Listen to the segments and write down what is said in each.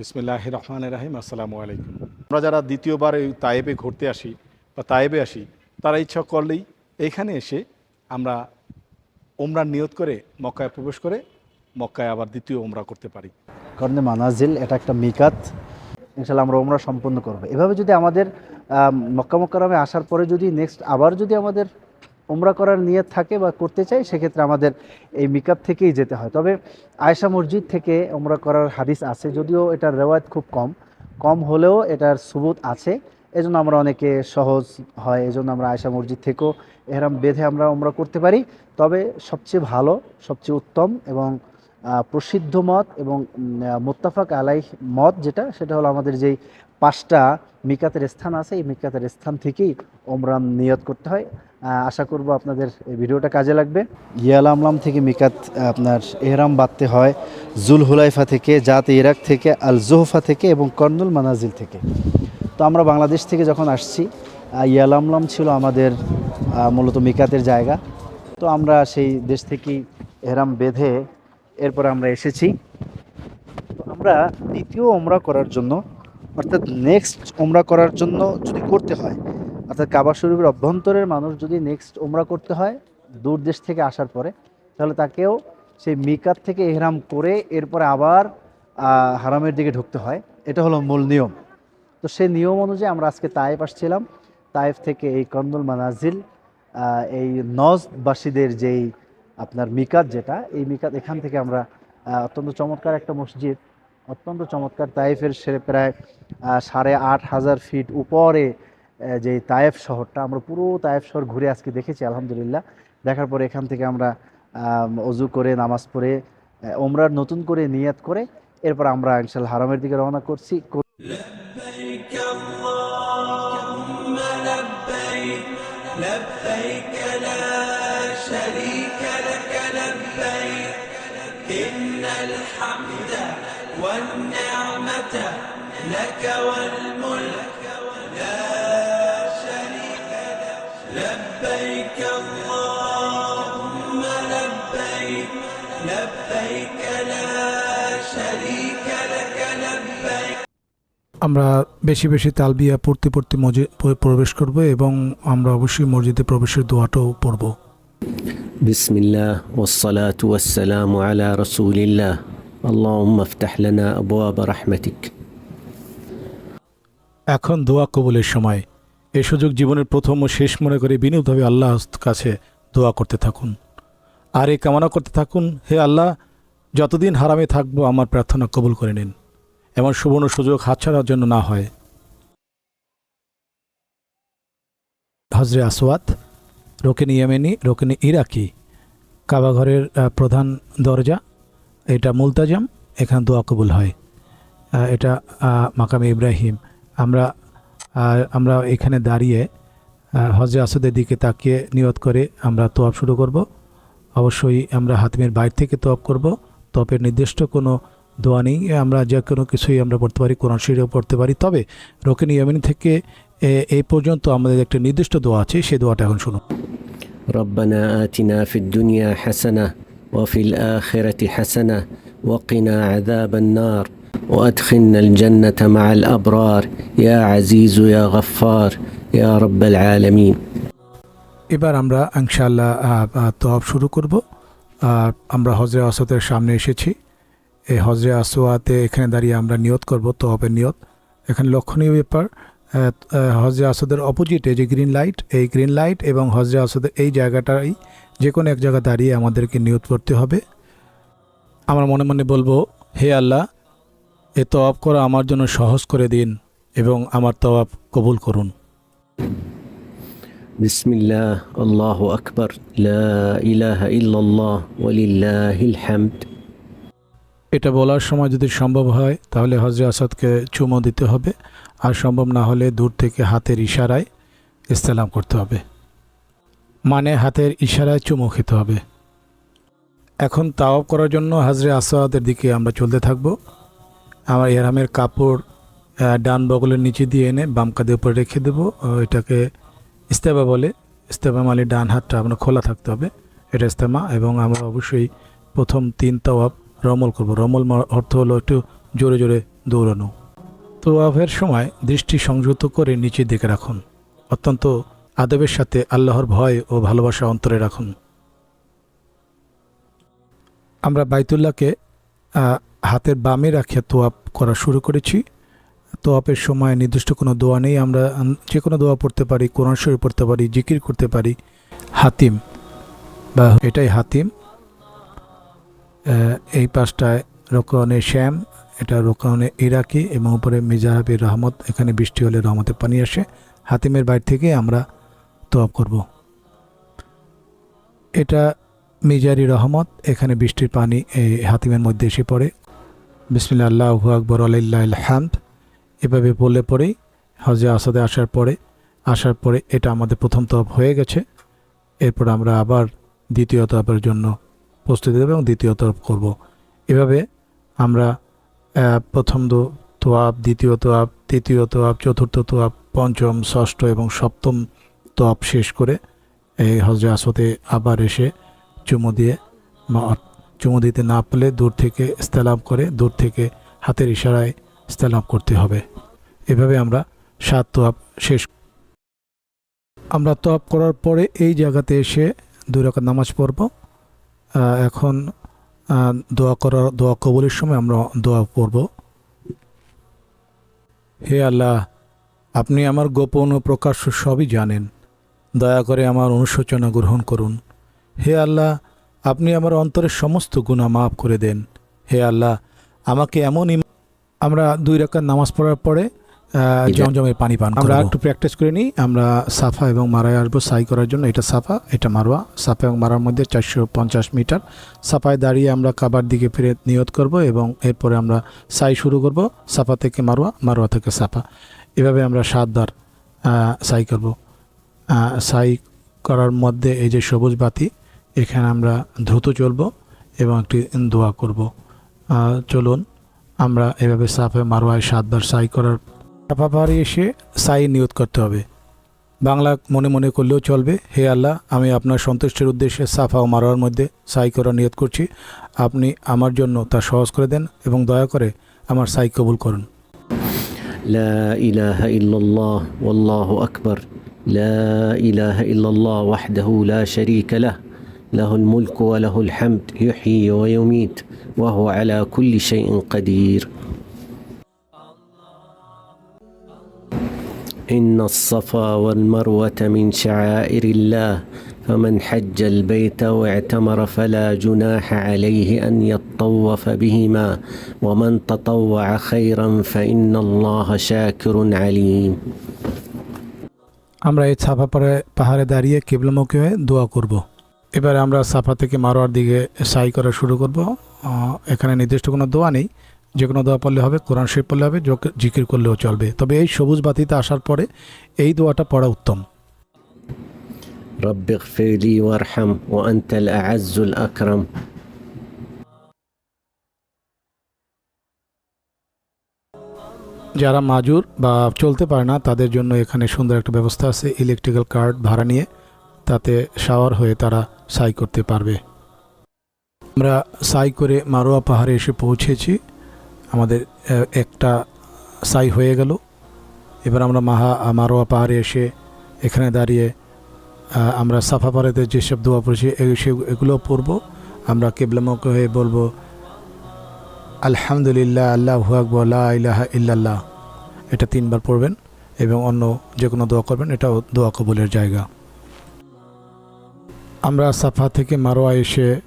বিসমিল্লাহ রহমান রাহিম আসসালামু আলাইকুম। আমরা যারা দ্বিতীয়বার এই তায়েবে ঘুরতে আসি বা তায়েবে আসি তারা ইচ্ছা করলেই এখানে এসে আমরা ওমরার নিয়ত করে মক্কায় প্রবেশ করে মক্কায় আবার দ্বিতীয় ওমরা করতে পারি। কর্নে মানাজিল এটা একটা মিকাত। ইনশাল্লাহ আমরা ওমরা সম্পন্ন করব। এভাবে যদি আমাদের আম, মক্কা মক্কারামে আসার পরে যদি নেক্সট আবার যদি আমাদের ওমরা করার নিয়ত থাকে বা করতে চাই, সেক্ষেত্রে আমাদের এই মিকাত থেকেই যেতে হয়। তবে আয়সা মসজিদ থেকে ওমরা করার হাদিস আছে, যদিও এটার রেওয়ায়ত খুব কম। কম হলেও এটার সুবুত আছে। এজন্য আমরা অনেকে সহজ হয়, এজন্য আমরা আয়সা মসজিদ থেকেও এহরাম বেঁধে আমরা ওমরা করতে পারি। তবে সবচেয়ে ভালো, সবচেয়ে উত্তম এবং প্রসিদ্ধ মত এবং মোত্তাফাক আলাই মত যেটা, সেটা হলো আমাদের যেই পাঁচটা মিকাতের স্থান আছে এই মিকাতের স্থান থেকেই ওমরান নিয়ত করতে হয়। আশা করব আপনাদের এই ভিডিওটা কাজে লাগবে। ইয়াল আমলাম থেকে মিকাত আপনার এহরাম বাঁধতে হয় জুল হুলাইফা থেকে জাত ইরাক থেকে আল জোহফা থেকে এবং কর্নুল মানাজিল থেকে। তো আমরা বাংলাদেশ থেকে যখন আসছি আহ, ইয়ালামলাম ছিল আমাদের মূলত মিকাতের জায়গা। তো আমরা সেই দেশ থেকেই এহরাম বেঁধে এরপর আমরা এসেছি। আমরা দ্বিতীয় ওমরা করার জন্য অর্থাৎ নেক্সট ওমরা করার জন্য যদি করতে হয়, অর্থাৎ কাবা শরীফের অভ্যন্তরের মানুষ যদি নেক্সট ওমরা করতে হয়, দূর দেশ থেকে আসার পরে, তাহলে তাকেও সেই মিকাত থেকে এহরাম করে এরপরে আবার হারামের দিকে ঢুকতে হয়। এটা হলো মূল নিয়ম। তো সেই নিয়ম অনুযায়ী আমরা আজকে তায়েফ আসছিলাম। তায়েফ থেকে এই কন্দুল মানাজিল এই নজবাসীদের যেই আপনার মিকাত যেটা, এই মিকাত এখান থেকে আমরা অত্যন্ত চমৎকার একটা মসজিদ অত্যন্ত চমৎকার তায়েফের সে প্রায় আহ, সাড়ে আট হাজার ফিট উপরে আহ, যে তায়েফ শহরটা আমরা পুরো তায়েফ শহর ঘুরে আজকে দেখেছি আলহামদুলিল্লাহ দেখার পরে এখান থেকে আমরা আম, অজু করে নামাজ পড়ে আহ, ওমরার নতুন করে নিয়াত করে এরপর আমরা ইনশাল্লাহ হারামের দিকে রওনা করছি لبيك اللهم لبيك لبيك لا شريك لك لبيك إن الحمد والنعمة لك والملك لا شريك لك لبيك اللهم لبيك لبيك لا شريك لك لبيك আমরা বেশি বেশি তালবিয়া পড়তে পড়তে মসজিদ প্রবেশ করব এবং আমরা অবশ্যই মসজিদে প্রবেশের দোয়াটাও পড়ব بسم الله والصلاة والسلام على رسول الله اللهم افتح لنا أبواب رحمتك এখন দোয়া কবুলের সময় এই সুযোগ জীবনের প্রথম ও শেষ মনে করে বিনীতভাবে আল্লাহর কাছে দোয়া করতে থাকুন আর এই কামনা করতে থাকুন হে আল্লাহ যতদিন হারামে থাকবো আমার প্রার্থনা কবুল করে নিন এমন সুবর্ণ সুযোগ হাতছাড়ার জন্য না হয় হজরে আসওয়াত রোকেনি ইয়েমেনি রোকেনি ইরাকি কাবাঘরের আহ, প্রধান দরজা এটা মুলতাজাম এখানে দোয়া কবুল হয় আহ, এটা আহ, মাকামে ইব্রাহিম আমরা আহ, আমরা এখানে দাঁড়িয়ে আহ, হজরে আসাদের দিকে তাকিয়ে নিয়ত করে আমরা তোয়াব শুরু করব অবশ্যই আমরা হাতিমের বাইরে থেকে তোয়াব করব তপের নির্দিষ্ট কোনো দোয়া নেই আমরা যে কোনো কিছুই আমরা পড়তে পারি কোরআন শরীরেও পড়তে পারি তবে রোকেন ইয়ামিন থেকে এ- এই পর্যন্ত আমাদের একটা নির্দিষ্ট দোয়া আছে সেই দোয়াটা এখন শুনুন ربنا آتنا في الدنيا حسنة وفي الآخرة حسنة وقنا عذاب النار وأدخلنا الجنة مع الأبرار يا عزيز يا غفار يا رب العالمين এবার আমরা ইনশাআল্লাহ তোয়াব শুরু করব আর আমরা হজরে আসওয়াতের সামনে এসেছি এই হজরে আসওয়াতে এখানে দাঁড়িয়ে আমরা নিয়ত করব তোয়াবের নিয়ত এখানে লক্ষণীয় ব্যাপার আহ, আহ, হজরে আসদের অপোজিটে যে গ্রিন লাইট এই গ্রিন লাইট এবং হজরে আসদের এই জায়গাটাই যে কোনো এক জায়গায় দাঁড়িয়ে আমাদেরকে নিয়ত করতে হবে। আমার মনে মনে বলব হে আল্লাহ এ তওয়াব করা আমার জন্য সহজ করে দিন এবং আমার তওয়াব কবুল করুন। বিসমিল্লাহ আল্লাহ আকবর এটা বলার সময় যদি সম্ভব হয় তাহলে হজরে আসাদকে চুমো দিতে হবে। আর সম্ভব না হলে দূর থেকে হাতের ইশারায় ইস্তেলাম করতে হবে। মানে হাতের ইশারায় চুমো খেতে হবে। এখন তাওয়াব করার জন্য হাজরে আসাদের দিকে আমরা চলতে থাকব। আমার এরামের কাপড় ডান বগলের নিচে দিয়ে এনে বাম কাঁধের উপরে রেখে দেবো। এটাকে ইস্তেমা বলে। ইস্তেমা মানে ডান হাতটা আপনার খোলা থাকতে হবে। এটা ইস্তেমা এবং আমরা অবশ্যই প্রথম তিন তাওয়াব রমল করব। রমল অর্থ হলো একটু জোরে জোরে দৌড়ানো। তোয়াফের সময় দৃষ্টি সংযত করে নিচের দিকে রাখুন। অত্যন্ত আদবের সাথে আল্লাহর ভয় ও ভালোবাসা অন্তরে রাখুন। আমরা বাইতুল্লাহকে হাতের বামে রাখে তোয়াপ করা শুরু করেছি। তোয়াপের সময় নির্দিষ্ট কোনো দোয়া নেই, আমরা যে কোনো দোয়া পড়তে পারি, কোরআন শরীফ পড়তে পারি, জিকির করতে পারি। হাতিম, বা এটাই হাতিম। এই পাশটায় রোকনে শ্যাম, এটা রোকনে ইরাকি এবং উপরে মিজাহাবির রহমত, এখানে বৃষ্টি হলে রহমতের পানি আসে। হাতিমের বাইর থেকে আমরা তোয়াব করব। এটা মিজারি রহমত, এখানে বৃষ্টির পানি এই হাতিমের মধ্যে এসে পড়ে। বিসমিল্লা আল্লাহ আকবর আল্লাহ হামদ। এভাবে বলে পরেই হজে আসাদে আসার পরে আসার পরে এটা আমাদের প্রথম তপ হয়ে গেছে। এরপর আমরা আবার দ্বিতীয় তরফের জন্য প্রস্তুতি দেবো এবং দ্বিতীয় তরফ করব। এভাবে আমরা প্রথম দো তোয়াব দ্বিতীয় তোয়াব তৃতীয় তোয়াব চতুর্থ তোয়াব পঞ্চম, ষষ্ঠ এবং সপ্তম তোয়াব শেষ করে এই হজরে আসতে আবার এসে চুমু দিয়ে চুমু দিতে না পেলে দূর থেকে ইস্তেলাম করে, দূর থেকে হাতের ইশারায় ইস্তেলাম করতে হবে। এভাবে আমরা সাত তোয়াব শেষ আমরা তপ করার পরে এই জায়গাতে এসে দুই রকম নামাজ পড়ব। এখন দোয়া করার, দোয়া কবলের সময় আমরা দোয়া পড়ব। হে আল্লাহ, আপনি আমার গোপন ও প্রকাশ্য সবই জানেন। দয়া করে আমার অনুশোচনা গ্রহণ করুন। হে আল্লাহ আপনি আমার অন্তরের সমস্ত গুণা মাফ করে দেন। হে আল্লাহ আমাকে এমন আমরা দুই রাকাত নামাজ পড়ার পরে জমজমের পানি পান আমরা একটু প্র্যাকটিস করে নিই। আমরা সাফা এবং মারায় আসব সাই করার জন্য। এটা সাফা এটা মারোয়া সাফা এবং মারার মধ্যে চারশো পঞ্চাশ মিটার। সাফায় দাঁড়িয়ে আমরা কাবার দিকে ফিরে নিয়ত করব এবং এরপরে আমরা সাই শুরু করব। সাফা থেকে মারোয়া মারোয়া থেকে সাফা। এভাবে আমরা সাতবার সাই করব। সাই করার মধ্যে এই যে সবুজ বাতি, এখানে আমরা দ্রুত চলব এবং একটি দোয়া করব। চলুন, আমরা এভাবে সাফে মারোয়ায় সাতবার সাই করার সাফা পাহাড়ি এসে সাই নিয়োগ করতে হবে। বাংলা মনে মনে করলেও চলবে। হে আল্লাহ, আমি আপনার সন্তুষ্টির উদ্দেশ্যে সাফা ও মারোয়ার মধ্যে সাই করার নিয়োগ করছি। আপনি আমার জন্য তা সহজ করে দেন এবং দয়া করে আমার সাই কবুল করুন। লা ইলাহা ইল্লাল্লাহ, ওয়াল্লাহু আকবার। لا إله إلا الله وحده لا شريك له. له الملك وله الحمد يحيي ويميت وهو على كل شيء قدير. إن الصفا والمروة من شعائر الله فمن حج البيت واعتمر فلا جناح عليه أن يطوف بهما ومن تطوع خيرا فإن الله شاكر عليم. আমরা এই সাফা পাহাড়ে পাহাড়ে দাঁড়িয়ে কেবলামুখী হয়ে দোয়া করব। এবারে আমরা সাফা থেকে মারোয়ার দিকে সাই করা শুরু করব আহ, এখানে নির্দিষ্ট কোনো দোয়া নেই যে কোনো দোয়া পড়লে হবে কোরআন শরীফ পড়লে হবে যোগ- জিকির করলেও চলবে তবে এই সবুজ বাতিতে আসার পরে এই দোয়াটা পড়া উত্তম رب اغفر لي وارحم وانت الاعز الاكرم যারা মাজুর বা চলতে পারে না, তাদের জন্য এখানে সুন্দর একটা ব্যবস্থা আছে ইলেকট্রিক্যাল কার্ড ভাড়া নিয়ে, তাতে শাওয়ার হয়ে তারা সাই করতে পারবে। আমরা সাই করে মারোয়া পাহাড়ে এসে পৌঁছেছি। আমাদের একটা সাই হয়ে গেল। এবার আমরা মাহা মারোয়া পাহাড়ে এসে এখানে দাঁড়িয়ে আমরা সাফা পাহাড়েতে যেসব দোয়া পড়েছি এগুলো পড়ব। আমরা কেবলামুখ হয়ে বলব আলহামদুলিল্লাহ, আল্লাহ আকবর, লা ইলাহা ইল্লাল্লাহ। এটা তিনবার পড়বেন এবং অন্য যে কোনো দোয়া করবেন, এটাও দোয়া কবুলের জায়গা। আমরা সাফা থেকে মারোয়া এসে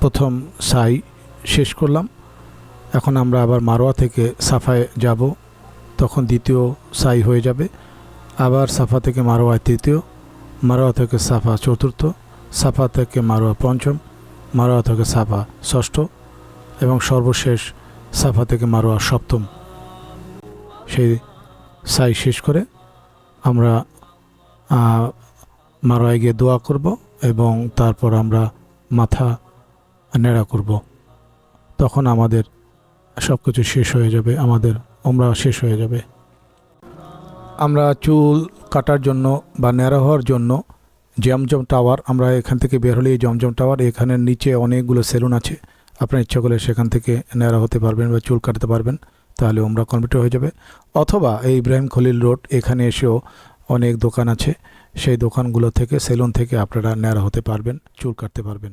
প্রথম সাই শেষ করলাম। এখন আমরা আবার মারোয়া থেকে সাফায় যাব, তখন দ্বিতীয় সাই হয়ে যাবে। আবার সাফা থেকে মারোয়া তৃতীয়, মারোয়া থেকে সাফা চতুর্থ, সাফা থেকে মারোয়া পঞ্চম, মারোয়া থেকে সাফা ষষ্ঠ। এবং সর্বশেষ সাফা থেকে মারোয়া সপ্তম। সেই সাই শেষ করে আমরা মারোয়ায় গিয়ে দোয়া করব এবং তারপর আমরা মাথা নেড়া করব। তখন আমাদের সব কিছু শেষ হয়ে যাবে, আমাদের ওমরা শেষ হয়ে যাবে। আমরা চুল কাটার জন্য বা ন্যাড়া হওয়ার জন্য জমজম টাওয়ার, আমরা এখান থেকে বের হলে জমজম টাওয়ার, এখানের নিচে অনেকগুলো সেলুন আছে। আপনার ইচ্ছা করলে সেখান থেকে ন্যাড়া হতে পারবেন বা চুল কাটতে পারবেন, তাহলে ওমরা কমপ্লিট হয়ে যাবে। অথবা এই ইব্রাহিম খলিল রোড, এখানে এসেও অনেক দোকান আছে। সেই দোকানগুলো থেকে, সেলুন থেকে আপনারা ন্যাড়া হতে পারবেন, চুল কাটতে পারবেন।